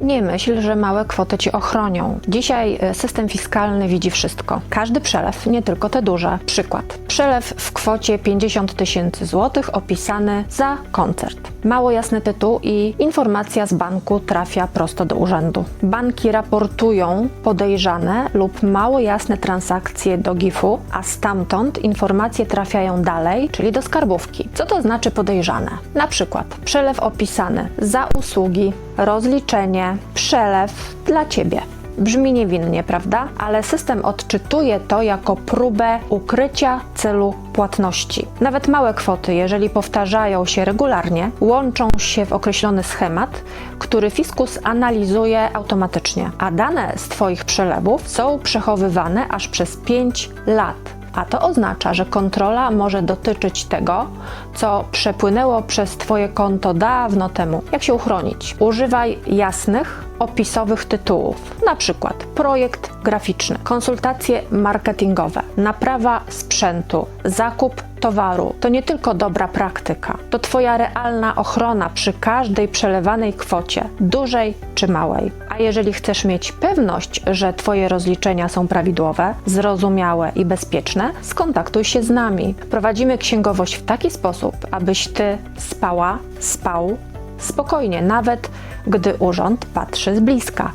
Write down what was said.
Nie myśl, że małe kwoty ci ochronią. Dzisiaj e, system fiskalny widzi wszystko. Każdy przelew, nie tylko te duże. Przykład. Przelew w kwocie 50 tysięcy złotych opisany za koncert. Mało jasny tytuł i informacja z banku trafia prosto do urzędu. Banki raportują podejrzane lub mało jasne transakcje do GIF-u, a stamtąd informacje trafiają dalej, czyli do skarbówki. Co to znaczy podejrzane? Na przykład przelew opisany za usługi, rozliczenie, przelew dla ciebie. Brzmi niewinnie, prawda? Ale system odczytuje to jako próbę ukrycia celu płatności. Nawet małe kwoty, jeżeli powtarzają się regularnie, łączą się w określony schemat, który fiskus analizuje automatycznie, a dane z Twoich przelewów są przechowywane aż przez 5 lat. A to oznacza, że kontrola może dotyczyć tego, co przepłynęło przez Twoje konto dawno temu. Jak się uchronić? Używaj jasnych, opisowych tytułów, na przykład projekt graficzny, konsultacje marketingowe, naprawa sprzętu, zakup towaru. To nie tylko dobra praktyka, to Twoja realna ochrona przy każdej przelewanej kwocie, dużej czy małej. A jeżeli chcesz mieć pewność, że Twoje rozliczenia są prawidłowe, zrozumiałe i bezpieczne, skontaktuj się z nami. Prowadzimy księgowość w taki sposób, abyś Ty spała, spał spokojnie, nawet gdy urząd patrzy z bliska.